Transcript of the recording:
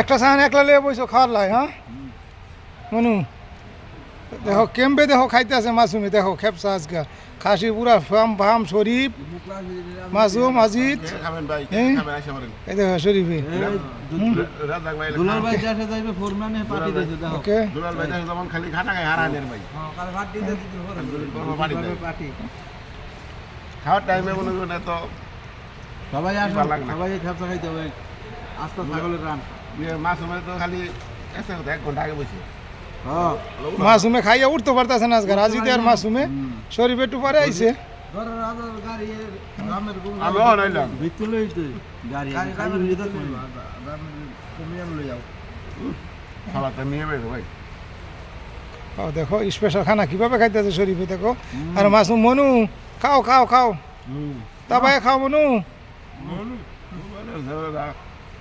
একটা সাহান একলা লিয়ে বইছো খাওয়ার লাই হ্যাঁ? মনু দেখো কেমবে দেখো খাইতে আছে মাসুমি দেখো খেপসা আজকে খাসি পুরা ফাম ফাম শরীফ মাসুম ভাই? হ্যাঁ? এই দেখো শরীফে। ওকে। হ্যাঁ খাওয়ার টাইমে মনে করেন এত সবাই আসো ভালো লাগে না। সবাই খাপসা খাইতে হবে। আস্তা ছাগলের রান। মাছ সময় তো খালি এসে এক ঘণ্টা আগে বসে। হ্যাঁ। মাসুমে খাইয়া উঠতে পারতেছে না আজকে আর মাসুমে শরীফ একটু পরে আইছে। দেখো স্পেশাল খানা কীভাবে খাইতেছে শরীফে দেখো। আর মাসুম মনু খাও খাও খাও। তারপরে খাও মনু। বলো,